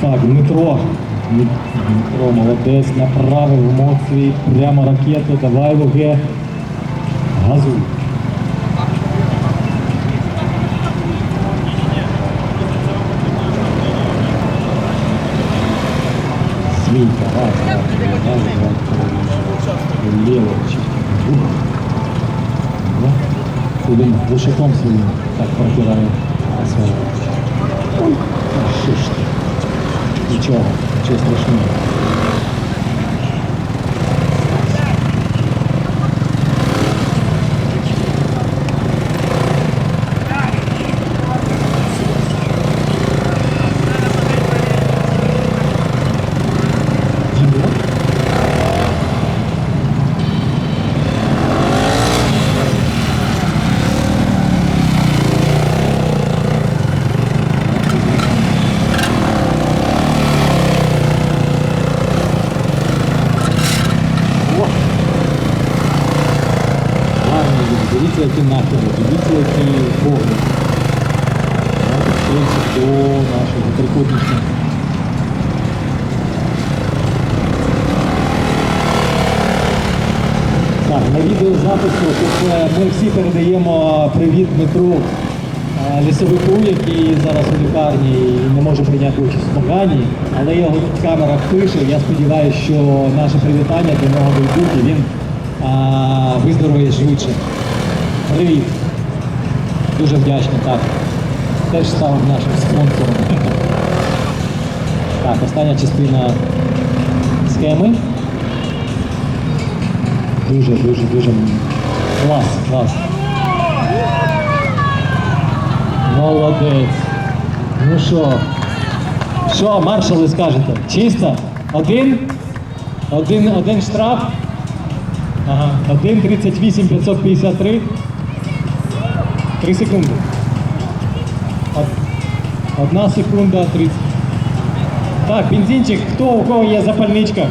Так, Дмитро. Дмитро, молодець, направив емоції, прямо ракету, давай ВГ. Газуй. Свинка, раз, раз, раз, раз, Лево? Своїм глушаком так протирає. Ой, ти? Нічого, нічого страшного. Дивіться, які нахили, дивіться, які. Це до нашого трикутничка. Так, на відеозапису тут е, ми всі передаємо привіт Дмитру е, лісовику, який зараз у лікарні і не може прийняти участь в змаганні, але його камера пише. Я сподіваюся, що наше привітання до нього дійдуть і він а, виздоровіє швидше. Привіт. Дуже вдячний, так. Теж став нашим спонсором. Так, остання частина схеми. Дуже, дуже, дуже клас, клас. Молодець. Ну що? Що, маршали скажете? Чисто? Один? Один, один штраф? Ага. Один 38 553. Три секунди. Одна секунда 30. Так, бензинчик, хто у кого є запальничка?